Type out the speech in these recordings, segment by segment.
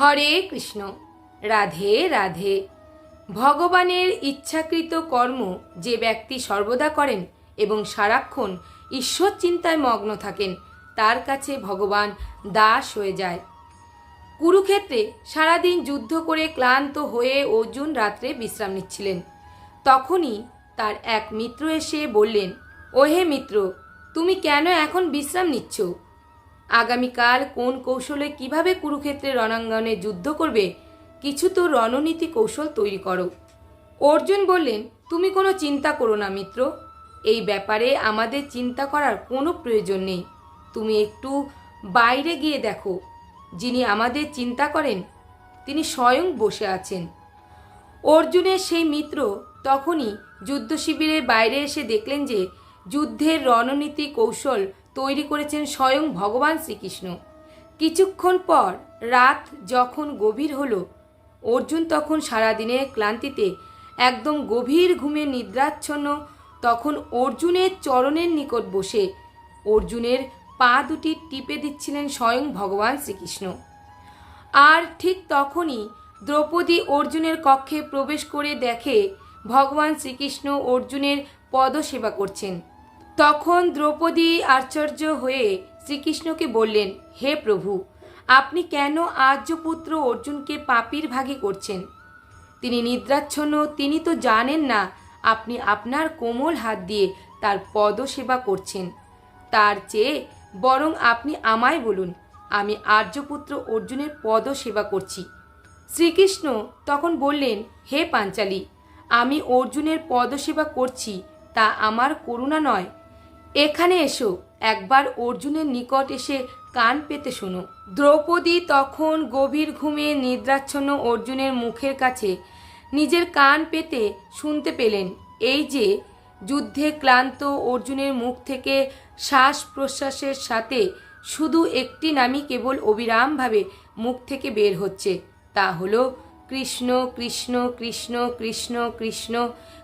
হরে কৃষ্ণ। রাধে রাধে। ভগবানের ইচ্ছাকৃত কর্ম যে ব্যক্তি সর্বদা করেন এবং সারাক্ষণ ঈশ্বর চিন্তায় মগ্ন থাকেন, তার কাছে ভগবান দাস হয়ে যায়। কুরুক্ষেত্রে সারাদিন যুদ্ধ করে ক্লান্ত হয়ে অর্জুন রাত্রে বিশ্রাম নিচ্ছিলেন। তখনই তার এক মিত্র এসে বললেন, ওহে মিত্র, তুমি কেন এখন বিশ্রাম নিচ্ছ? আগামীকাল কোন কৌশলে কীভাবে কুরুক্ষেত্রের রণাঙ্গনে যুদ্ধ করবে, কিছু তো রণনীতি কৌশল তৈরি করো। অর্জুন বললেন, তুমি কোনো চিন্তা করো না, মিত্র। এই ব্যাপারে আমাদের চিন্তা করার কোনো প্রয়োজন নেই। তুমি একটু বাইরে গিয়ে দেখো। যিনি আমাদের চিন্তা করেন, তিনি স্বয়ং বসে আছেন। অর্জুনের সেই মিত্র তখনই যুদ্ধ শিবিরের বাইরে এসে দেখলেন যে, যুদ্ধের রণনীতি কৌশল তৈরি করেছেন স্বয়ং ভগবান শ্রীকৃষ্ণ। কিছুক্ষণ পর রাত যখন গভীর হলো, অর্জুন তখন সারাদিনের ক্লান্তিতে একদম গভীর ঘুমে নিদ্রাচ্ছন্ন, তখন অর্জুনের চরণের নিকট বসে অর্জুনের পা দুটি টিপে দিচ্ছিলেন স্বয়ং ভগবান শ্রীকৃষ্ণ। আর ঠিক তখনই দ্রৌপদী অর্জুনের কক্ষে প্রবেশ করে দেখে ভগবান শ্রীকৃষ্ণ অর্জুনের পদসেবা করছেন। তখন দ্রৌপদী আশ্চর্য হয়ে শ্রীকৃষ্ণকে বললেন, হে প্রভু, আপনি কেন আর্যপুত্র অর্জুনকে পাপির ভাগে করছেন? তিনি নিদ্রাচ্ছন্ন, তিনি তো জানেন না আপনি আপনার কোমল হাত দিয়ে তার পদসেবা করছেন। তার চেয়ে বরং আপনি আমায় বলুন, আমি আর্যপুত্র অর্জুনের পদ সেবা করছি। শ্রীকৃষ্ণ তখন বললেন, হে পাঞ্চালী, আমি অর্জুনের পদসেবা করছি, তা আমার করুণা নয় এখানে এসো, একবার অর্জুনের নিকট এসে কান পেতে শোনো। দ্রৌপদী তখন গভীর ঘুমে নিদ্রাচ্ছন্ন অর্জুনের মুখের কাছে নিজের কান পেতে শুনতে পেলেন। এই যে, যুদ্ধে ক্লান্ত অর্জুনের মুখ থেকে শ্বাস প্রশ্বাসের সাথে শুধু একটি নামই কেবল অবিরামভাবে মুখ থেকে বের হচ্ছে। তা হলো, কৃষ্ণ কৃষ্ণ কৃষ্ণ কৃষ্ণ কৃষ্ণ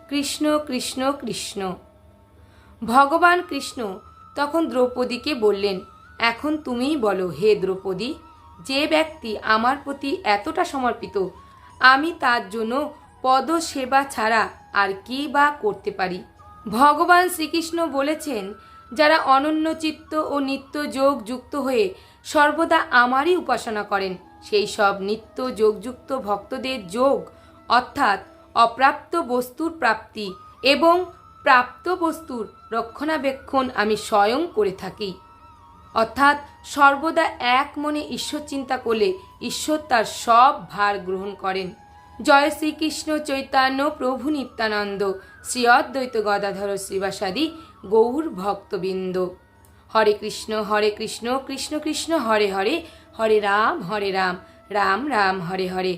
কৃষ্ণ কৃষ্ণ কৃষ্ণ। ভগবান কৃষ্ণ। তখন দ্রৌপদীকে বললেন, এখন তুমিই বলো, হে দ্রৌপদী, যে ব্যক্তি আমার প্রতি এতটা সমর্পিত, আমি তার জন্য পদ সেবা ছাড়া আর কি বা করতে পারি? ভগবান শ্রীকৃষ্ণ বলেছেন, যারা অনন্য চিত্ত ও নিত্য যোগ যুক্ত হয়ে সর্বদা আমারই উপাসনা করেন, সেই সব নিত্য যোগযুক্ত ভক্তদের যোগ, অর্থাৎ অপ্রাপ্ত বস্তুর প্রাপ্তি এবং প্রাপ্ত বস্তুর রক্ষণাবেক্ষণ আমি স্বয়ং করে থাকি। অর্থাৎ সর্বদা এক মনে ঈশ্বর চিন্তা করলে ঈশ্বর তার সব ভার গ্রহণ করেন। জয় শ্রীকৃষ্ণ চৈতন্য প্রভু নিত্যানন্দ শ্রী অদ্বৈত গদাধর শ্রীবাসাদি গৌর ভক্তবৃন্দ। হরে কৃষ্ণ হরে কৃষ্ণ কৃষ্ণ কৃষ্ণ, হরে হরে হরে রাম হরে রাম রাম রাম, হরে হরে।